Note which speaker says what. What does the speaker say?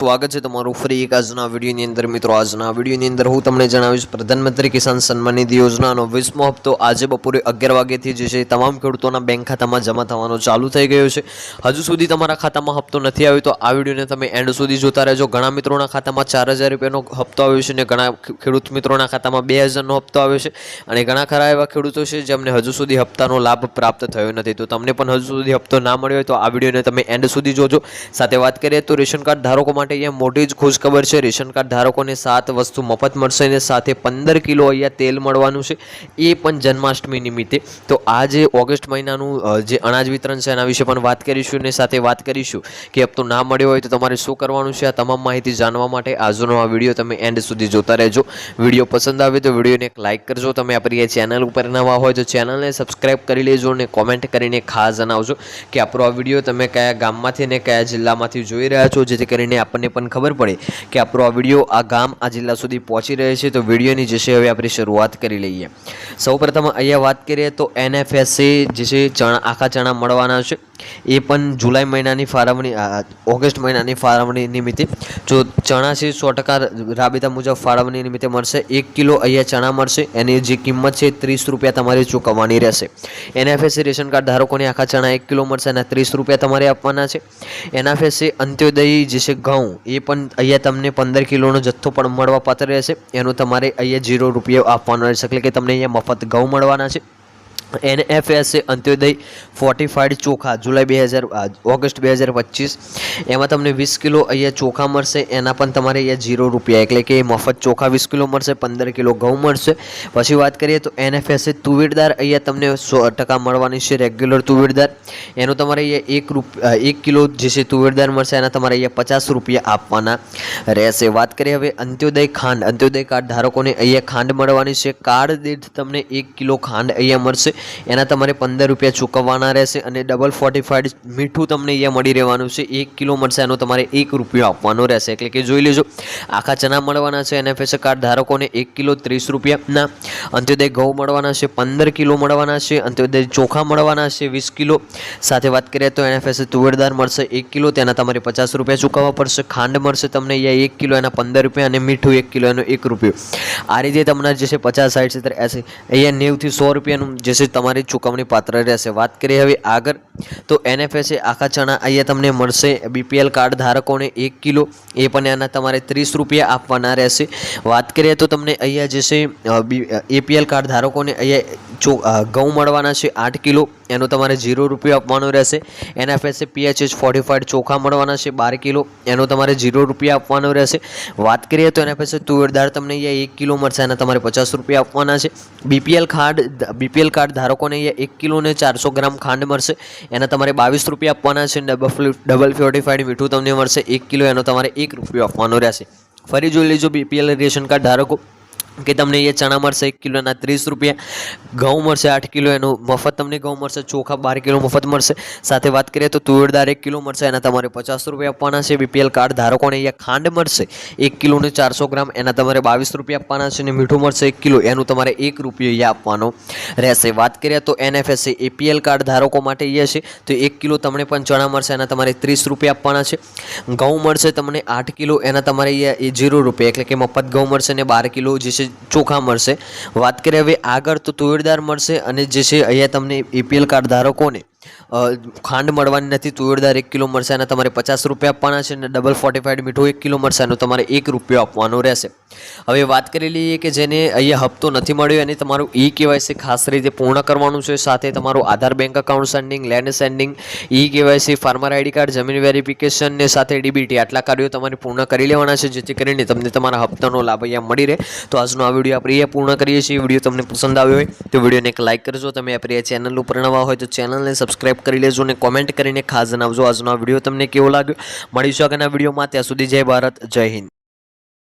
Speaker 1: સ્વાગત છે તમારું ફ્રી એક આજના વિડીયોની અંદર. મિત્રો, આજના વિડીયોની અંદર હું તમને જણાવીશ પ્રધાનમંત્રી કિસાન સન્માન નિધિ યોજનાનો વીસમો હપ્તો આજે બપોરે અગિયાર વાગ્યાથી જે છે તમામ ખેડૂતોના બેંક ખાતામાં જમા થવાનો ચાલુ થઈ ગયો છે. હજુ સુધી તમારા ખાતામાં હપ્તો નથી આવ્યો તો આ વિડીયોને તમે એન્ડ સુધી જોતા રહેજો. ઘણા મિત્રોના ખાતામાં ચાર હજાર રૂપિયાનો હપ્તો આવ્યો છે અને ઘણા ખેડૂત મિત્રોના ખાતામાં બે હજારનો હપ્તો આવ્યો છે. અને ઘણા ખરા એવા ખેડૂતો છે જેમને હજુ સુધી હપ્તાનો લાભ પ્રાપ્ત થયો નથી. તો તમને પણ હજુ સુધી હપ્તો ના મળ્યો હોય તો આ વિડીયોને તમે એન્ડ સુધી જોજો. સાથે વાત કરીએ તો રેશન કાર્ડ ધારકો માટે અહીંયા મોટી જ ખુશખબર છે. રેશન કાર્ડ ધારકોને સાત વસ્તુ મફત મળશે અને સાથે પંદર કિલો અહીંયા તેલ મળવાનું છે. એ પણ જન્માષ્ટમી નિમિત્તે. તો આ જે ઓગસ્ટ મહિનાનું જે અનાજ વિતરણ છે એના વિશે પણ વાત કરીશું અને સાથે વાત કરીશું કે હપ્તો ના મળ્યો હોય તો તમારે શું કરવાનું છે. આ તમામ માહિતી જાણવા માટે આજનો આ વીડિયો તમે એન્ડ સુધી જોતા રહેજો. વીડિયો પસંદ આવે તો વિડીયોને એક લાઇક કરજો. તમે આપણી એ ચેનલ ઉપર નવા હોય તો ચેનલને સબસ્ક્રાઈબ કરી લેજો અને કોમેન્ટ કરીને ખાસ જણાવજો કે આપણો આ વીડિયો તમે કયા ગામમાંથી અને કયા જિલ્લામાંથી જોઈ રહ્યા છો, જેથી કરીને આપણને પણ ખબર પડે કે આપણો આ વીડિયો આ ગામ, આ જિલ્લા સુધી પહોંચી રહ્યો છે. તો વિડીયોની જે છે, હવે આપણે શરૂઆત કરી લઈએ. સૌપ્રથમ અહીંયા વાત કરીએ તો એનએફએસસી જે છે, ચણા, આખા ચણા મળવાના છે. એ પણ જુલાઈ મહિનાની ફાળવણી ઓગસ્ટ મહિનાની ફાળવણી નિમિત્તે. જો ચણા છે સો ટકા રાબેતા મુજબ ફાળવણી નિમિત્તે મળશે. એક કિલો અહીંયા ચણા મળશે. એની જે કિંમત છે ત્રીસ રૂપિયા તમારે ચૂકવવાની રહેશે. એનએફએસસી રેશન કાર્ડ ધારકોને આખા ચણા એક કિલો મળશે અને ત્રીસ રૂપિયા તમારે આપવાના છે. એનએફએસસી અંત્યોદય જે છે ઘઉં, એ પણ અહીંયા તમને પંદર કિલોનો જથ્થો પણ મળવા પાત્ર રહેશે. એનું તમારે અહીંયા જીરો રૂપિયા આપવાનો રહેશે. એટલે કે તમને અહીંયા મફત ઘઉં મળવાના છે. એનએફએસએ અંત્યોદય ફોર્ટિફાઈડ ચોખા, જુલાઈ બે હજાર ઓગસ્ટ બે હજાર પચીસ. એમાં તમને વીસ કિલો અહીંયા ચોખા મળશે, એના પણ તમારે અહીંયા જીરો રૂપિયા, એટલે કે મફત ચોખા વીસ કિલો મળશે, પંદર કિલો ઘઉં મળશે. પછી વાત કરીએ તો એનએફએસએ તુવેરદાર અહીંયા તમને સો ટકા મળવાની છે રેગ્યુલર તુવેરદાર. એનો તમારે અહીંયા એક રૂપિયા એક કિલો જે છે તુવેરદાર મળશે, એના તમારે અહીંયા પચાસ રૂપિયા આપવાના રહેશે. વાત કરીએ હવે અંત્યોદય ખાંડ. અંત્યોદય કાર્ડ ધારકોને અહીંયા ખાંડ મળવાની છે. કાર્ડ દીઠ તમને એક કિલો ખાંડ અહીંયા મળશે. એના તમારે પંદર રૂપિયા ચૂકવવાના રહેશે અને ડબલ ફોર્ટિફાઈડ મીઠું તમને અહીંયા મળી રહેવાનું છે. એક કિલો મળશે એનો તમારે એક રૂપિયો આપવાનો રહેશે. એટલે કે જોઈ લેજો, આખા ચના મળવાના છે એનએફએસ કાર્ડ ધારકોને એક કિલો ત્રીસ રૂપિયાના. અંત્યોદય ઘઉં મળવાના છે, પંદર કિલો મળવાના છે, અંત્યોદય ચોખા મળવાના છે, વીસ કિલો. સાથે વાત કરીએ તો એનએફએસ તુવેરદાર મળશે એક કિલો, તેના તમારે પચાસ રૂપિયા ચૂકવવા પડશે. ખાંડ મળશે તમને અહીંયા એક કિલો, એના પંદર રૂપિયા અને મીઠું એક કિલો, એનો એક રૂપિયો. આ રીતે તમને જે છે પચાસ સાઠ સિત્તેર એસી, અહીંયા નેવથી સો રૂપિયાનું જે છે તમારી ચૂકવણી પાત્ર રહેશે. વાત કરીએ હવે આગળ, તો એનએફએસએ આખા ચણા અહીંયા તમને મળશે. બીપીએલ કાર્ડ ધારકોને એક કિલો, એ પણ એના તમારે ત્રીસ રૂપિયા આપવાના રહેશે. વાત કરીએ તો તમને અહીંયા જે છે એપીએલ કાર્ડ ધારકોને અહીંયા ચો ઘઉં મળવાના છે આઠ કિલો, એનો તમારે જીરો રૂપિયા આપવાનો રહેશે. એનએફએસએ પીએચએચ ફોર્ટી ફોર્ટિફાઈડ ચોખા મળવાના છે બાર કિલો, એનો તમારે ઝીરો રૂપિયા આપવાનો રહેશે. વાત કરીએ તો એનએફએસએ તુવેરદાર તમને અહીંયા એક કિલો મળશે, એના તમારે પચાસ રૂપિયા આપવાના છે. બીપીએલ કાર્ડ બીપીએલ કાર્ડ ધારકોને અહીંયા એક કિલો ને ચારસો ગ્રામ ખાંડ મળશે. એના તમારે બાવીસ રૂપિયા આપવાના છે ડબલ ડબલ ફ્યોરિફાઈડ મીઠું તમને મળશે એક કિલો, એનો તમારે એક રૂપિયો આપવાનો રહેશે. ફરી જોઈ લેજો બીપીએલ રેશન કાર્ડ ધારકો. કે તમને એ ચણા મળશે, એક કિલોના ત્રીસ રૂપિયા. ઘઉં મળશે આઠ કિલો, એનું મફત તમને ઘઉં મળશે, ચોખા બાર કિલો મફત મળશે. સાથે વાત કરીએ તો તુવેરદાર એક કિલો મળશે, એના તમારે પચાસ રૂપિયા આપવાના છે. બીપીએલ કાર્ડ ધારકોને અહીંયા ખાંડ મળશે, એક કિલોને ચારસો ગ્રામ, એના તમારે બાવીસ રૂપિયા આપવાના છે અને મીઠું મળશે એક કિલો, એનું તમારે એક રૂપિયો અહીંયા આપવાનો રહેશે. વાત કરીએ તો એનએફએસસી, એપીએલ કાર્ડ ધારકો માટે અહીંયા છે, તો એક કિલો તમને પણ ચણા મળશે, એના તમારે ત્રીસ રૂપિયા આપવાના છે. ઘઉં મળશે તમને આઠ કિલો, એના તમારે અહીંયા એ જીરો રૂપિયા, એટલે કે મફત ઘઉં મળશે અને બાર કિલો જે છે ચોખા મળશે. વાત કરીએ હવે આગળ તો તુવેરદાર મળશે અને જે છે અહીંયા તમને એપીએલ કાર્ડ ધારકોને ખાંડ મળવાની નથી, તુવેરદાર એક કિલો અને તમારે પચાસ રૂપિયા આપવાના છે અને ડબલ ફોર્ટિફાઈડ મીઠું એક કિલો એનો તમારે એક રૂપિયો આપવાનો રહેશે. હવે વાત કરી લઈએ કે જેને અહીંયા હપ્તો નથી મળ્યો અને તમારું ઈ કેવાયસી ખાસ રીતે પૂર્ણ કરવાનું છે. સાથે તમારું Aadhaar bank account sending land sending e KYC farmer ID card જમીન વેરિફિકેશન ને સાથે ડીબીટી આટલા કાર્યો તમારે પૂર્ણ કરી લેવાના છે, જેથી કરીને તમને તમારા હપ્તાનો લાભ અહીંયા મળી રહે. તો આજનો આ વીડિયો આપણે અહીંયા પૂર્ણ કરીએ છીએ. વીડિયો તમને પસંદ આવ્યો હોય તો વિડીયોને એક લાઇક કરજો. તમે આપણી ચેનલ ઉપર નવા હોય તો ચેનલને સબસ્ક્રાઇબ કરી લેજો અને કોમેન્ટ કરીને ખાસ જણાવજો. આજનો આ વીડિયો તમને કેવો લાગ્યો? મળીશું આગળના વિડીયોમાં. ત્યાં સુધી જય ભારત, જય હિન્દ.